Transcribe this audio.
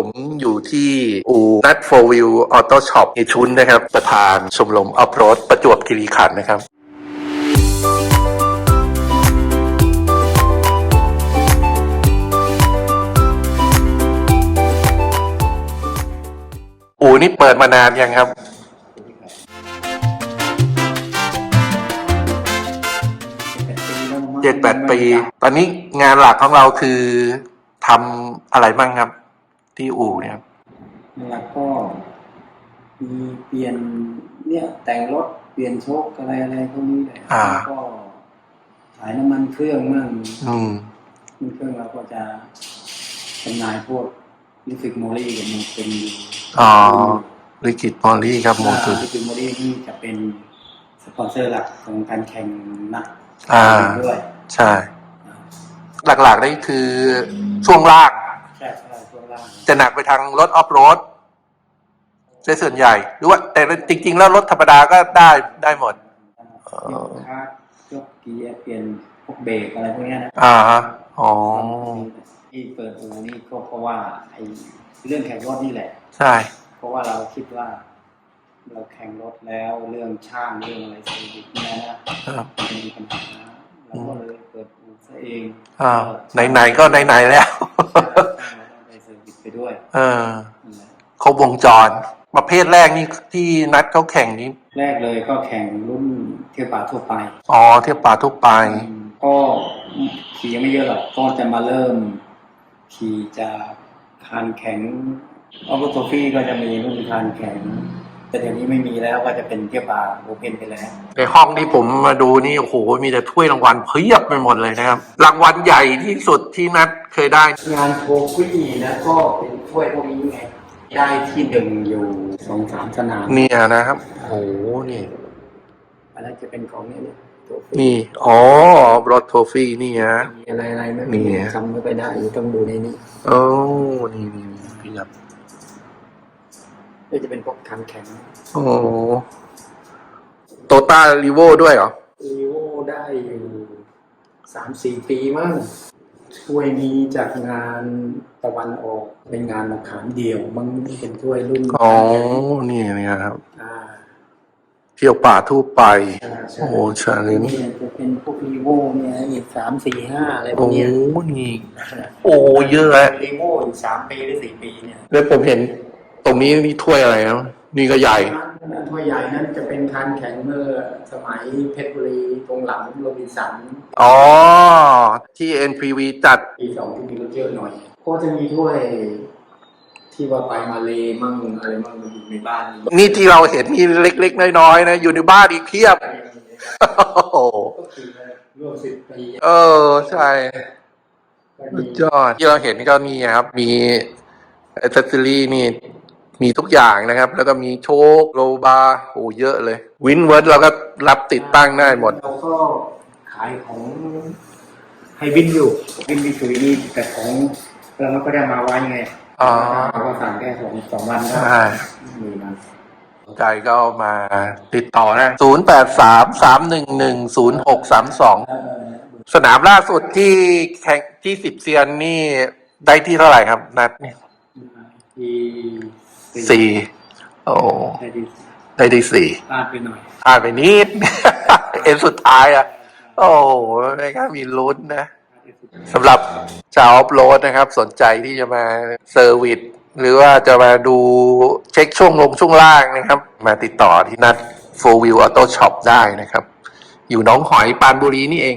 ผมอยู่ที่อูนัทโฟวิวออโต้ช็อปในชุนนะครับ ประธานชมรมออฟโรดประจวบคีรีขันธ์นะครับอูนี่เปิดมานานยังครับ เจ็ดแปดปี ตอนนี้งานหลักของเราคือทำอะไรบ้างครับ ที่อู่เนี่ยครับแล้วก็มีเปลี่ยนเนี่ยแต่งรถเปลี่ยนโชคอะไรอะไรพวกนี้แหละอ่าแล้วก็ขายน้ำมันเครื่องมั่งอืมน้ำมันเครื่องเราก็จะจำหน่ายพวกลิฟิกโมลี่กับโมเป็นอ๋อลิกิตมอลลี่ครับโมตุลิฟิกโมลี่ที่จะเป็นสปอนเซอร์หลักของการแข่งนักอ่าด้วยใช่ หลักๆนี่คือช่วงล่าง ใช่ใช่ช่วงล่างจะหนักไปทางรถออฟโรดใช่ส่วนใหญ่ หรือว่าแต่จริง ๆ แล้วรถธรรมดาก็ได้ได้หมดยกคาร์ยกเกียร์เปลี่ยนพวกเบรกอะไรพวกเนี้ยนะอ่าฮะอ๋อที่เปิดอูนี่ก็เพราะว่าไอ้เรื่องแข่งรถนี่แหละ ใช่ เพราะว่าเราคิดว่า เราแข่งรถแล้วเรื่องช่างเรื่องอะไรเซอร์วิสเนี่ยนะครับมันมีปัญหาเราก็เลยเปิดอูซะเองอ่าไหนๆก็ไหนๆแล้ว ได้เซอร์วิสไปด้วยเออนั่นแหละครบวงจร ประเภทแรกนี่ที่นัดเขาแข่งนี้ แรกเลยก็แข่งรุ่นเที่ยวป่าทั่วไป อ๋อเที่ยวป่าทั่วไป ก็ขี่ยังไม่เยอะหรอกก็จะมาเริ่ม ขี่จากคานแข็งออโตโทฟี่ก็จะมีรุ่นคานแข็ง แต่เดี๋ยวนี้ไม่มีแล้วก็จะเป็นเที่ยวป่าโอเพนไปแล้วในห้องที่ผมมาดูนี่โอ้โหมีแต่ถ้วยรางวัลเพียบไปหมดเลยนะครับ รางวัลใหญ่ที่สุดที่นัดเคยได้ งานโทฟี่นะก็เป็นถ้วยพวกนี้ไงได้ที่หนึ่งอยู่สองสามสนามเนี่ยนะครับโอ้โหนี่อันนั้นจะเป็นของเนี่ยโทฟี่นี่อ๋อรถโทฟี่นี่ฮะมีอะไรอะไรไม่นี่มีไงจำไม่ไปได้อยู่ต้องดูในนี้โอ้นี่นี่นี่เพียบ ก็จะเป็นพวกคานแข็งโอ้โตต้ารีโวด้วยเหรออีโวได้อยู่สามสี่ปีมั้งถ้วยนี้จากงานตะวันออกเป็นงานมะขามเดี่ยวมันเป็นถ้วยรุ่นอ๋อนี่เนี่ยครับอ่าเที่ยวป่าทั่วไปใช่ใช่โอ้ชาเลนนี่จะเป็นพวกอีโวเนี่ยอีกสามสี่ห้าอะไรพวโอ้กเนี้ยนี่โอ้เยอะอะอีโวอยู่สามปีหรือสี่ปีเนี่ยแล้วผมเห็น ตรงนี้นี่ถ้วยอะไรนะนี่ก็ใหญ่นั้นถ้วยใหญ่นั้นจะเป็นคานแข็งเมื่อสมัยเพชรบุรีตรงหลังโรบินสัน อ๋อ ที่ NPV จัดปีสองที่มีรถเยอะหน่อยก็จะมีถ้วยที่ว่าไปมาเลมั่งอะไรมั่งอยู่ในบ้าน นี้นี่ที่เราเห็นนี่เล็ก ๆ น้อยๆนะ อยู่ในบ้านอีกเพียบโอ้โหก็คือร่วมสิบปีเออ ใช่สุดยอดที่เราเห็นก็มีครับ มีอ c เซสซอรี่นี่ มีทุกอย่างนะครับ แล้วก็มีโชคโลบาร์โอ้เยอะเลย วินเวิร์ดเราก็รับติดตั้งได้หมด เราก็ขายของให้วินอยู่วินวิสุยนี่แต่ของเราก็ได้มาไว้ไงอ๋อ เราก็สั่งแค่สองสองวันก็ใช่มีมันสนใจก็มาติดต่อนะ 0 8 3 3 1 1 0 6 3 2เออสนามล่าสุดที่แข่งที่สิบเซียนนี่ได้ที่เท่าไหร่ครับนัดเนี่ย ที่สี่โอ้ได้ที่ได้ที่สี่พลาดไปหน่อยพลาดไปนิด เอ็นสุดท้ายอะ โอ้ไม่ก็มีลุ้นนะสำหรับชาวออฟโรดนะครับ สนใจที่จะมาเซอร์วิสหรือว่าจะมาดูเช็คช่วงลงช่วงล่างนะครับ มาติดต่อที่นัด4 Wheel Auto Shop ได้นะครับ อยู่หน้องหอยปรานบุรีนี่เอง